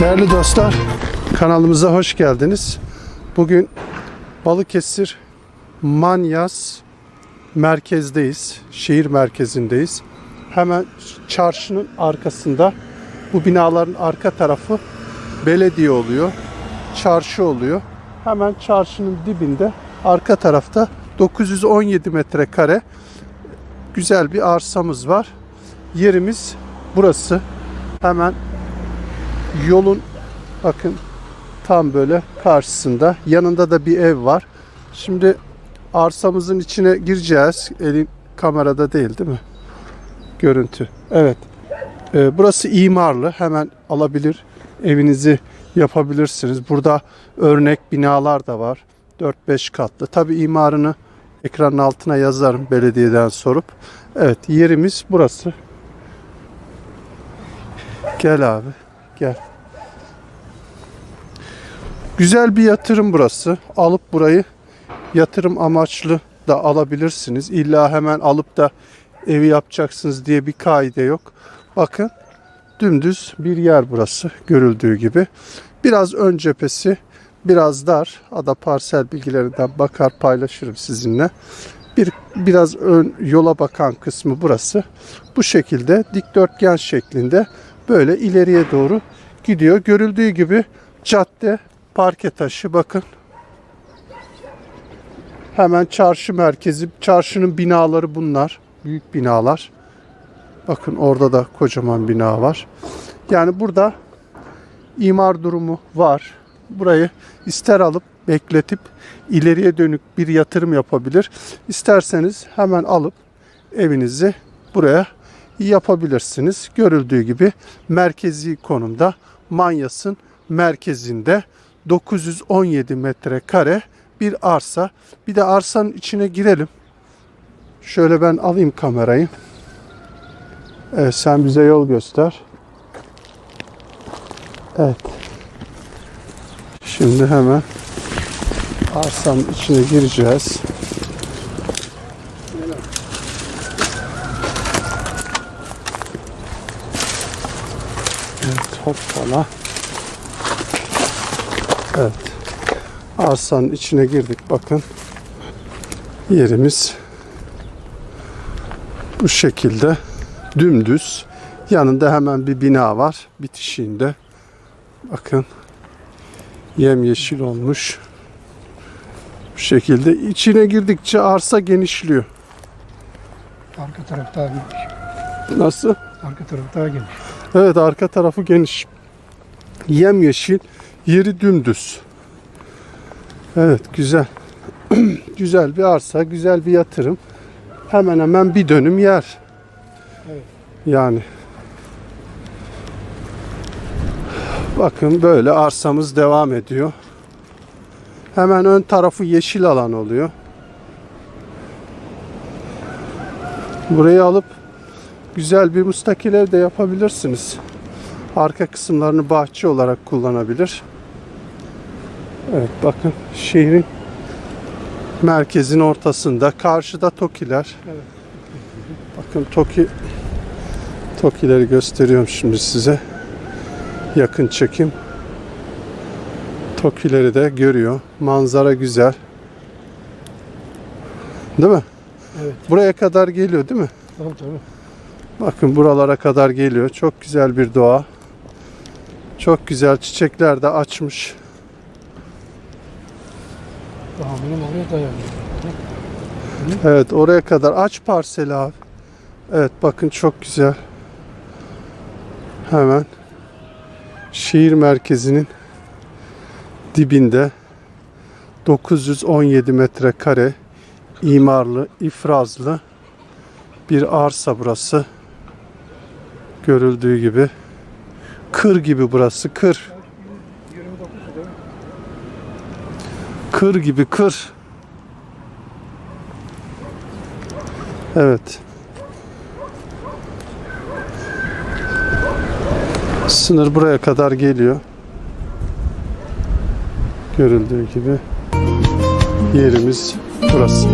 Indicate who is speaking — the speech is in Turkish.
Speaker 1: Değerli dostlar, kanalımıza hoş geldiniz. Bugün Balıkesir Manyas merkezdeyiz. Şehir merkezindeyiz. Hemen çarşının arkasında bu binaların arka tarafı belediye oluyor. Çarşı oluyor. Hemen çarşının dibinde arka tarafta 917 metrekare güzel bir arsamız var. Yerimiz burası. Hemen yolun bakın tam böyle karşısında. Yanında da bir ev var. Şimdi arsamızın içine gireceğiz. Elin kamerada değil değil mi? Görüntü. Evet. Ee, burası imarlı. Hemen alabilir. Evinizi yapabilirsiniz. Burada örnek binalar da var. 4-5 katlı. Tabi imarını ekranın altına yazarım belediyeden sorup. Evet yerimiz burası. Gel abi. Gel. Güzel bir yatırım burası. Alıp burayı yatırım amaçlı da alabilirsiniz. İlla hemen alıp da evi yapacaksınız diye bir kaide yok. Bakın dümdüz bir yer burası görüldüğü gibi. Biraz ön cephesi biraz dar. Ada parsel bilgilerinden bakar paylaşırım sizinle. Bir biraz ön yola bakan kısmı burası. Bu şekilde dikdörtgen şeklinde böyle ileriye doğru gidiyor. Görüldüğü gibi cadde parke taşı bakın. Hemen çarşı merkezi. Çarşının binaları bunlar. Büyük binalar. Bakın orada da kocaman bina var. Yani burada imar durumu var. Burayı ister alıp bekletip ileriye dönük bir yatırım yapabilir. İsterseniz hemen alıp evinizi buraya yapabilirsiniz. Görüldüğü gibi merkezi konumda Manyas'ın merkezinde 917 metrekare bir arsa. Bir de arsanın içine girelim. Şöyle ben alayım kamerayı. Evet sen bize yol göster. Evet. Şimdi hemen arsanın içine gireceğiz. Evet hoppala. Evet. Arsanın içine girdik bakın. Yerimiz bu şekilde dümdüz. Yanında hemen bir bina var bitişiğinde. Bakın yemyeşil olmuş. Bu şekilde içine girdikçe arsa genişliyor.
Speaker 2: Arka taraf daha geniş.
Speaker 1: Nasıl?
Speaker 2: Arka taraf daha geniş.
Speaker 1: Evet arka tarafı geniş. Yemyeşil, yeri dümdüz. Evet güzel. güzel bir arsa, güzel bir yatırım. Hemen hemen bir dönüm yer.
Speaker 2: Evet.
Speaker 1: Yani. Bakın böyle arsamız devam ediyor. Hemen ön tarafı yeşil alan oluyor. Burayı alıp güzel bir müstakil ev de yapabilirsiniz. Arka kısımlarını bahçe olarak kullanabilir. Evet bakın şehrin merkezin ortasında. Karşıda Tokiler.
Speaker 2: Evet.
Speaker 1: Bakın Toki Tokileri gösteriyorum şimdi size. Yakın çekim. Tokileri de görüyor. Manzara güzel. Değil mi?
Speaker 2: Evet.
Speaker 1: Buraya kadar geliyor değil mi?
Speaker 2: Tabii tabii.
Speaker 1: Bakın buralara kadar geliyor. Çok güzel bir doğa. Çok güzel çiçekler de açmış.
Speaker 2: Daha benim oraya dayanıyor.
Speaker 1: Evet oraya kadar aç parseli abi. Evet bakın çok güzel. Hemen şehir merkezinin dibinde 917 metrekare imarlı, ifrazlı bir arsa burası. Görüldüğü gibi. Kır gibi burası, kır.
Speaker 2: 29 değil mi?
Speaker 1: Kır gibi kır. Evet. Sınır buraya kadar geliyor. Görüldüğü gibi yerimiz burası.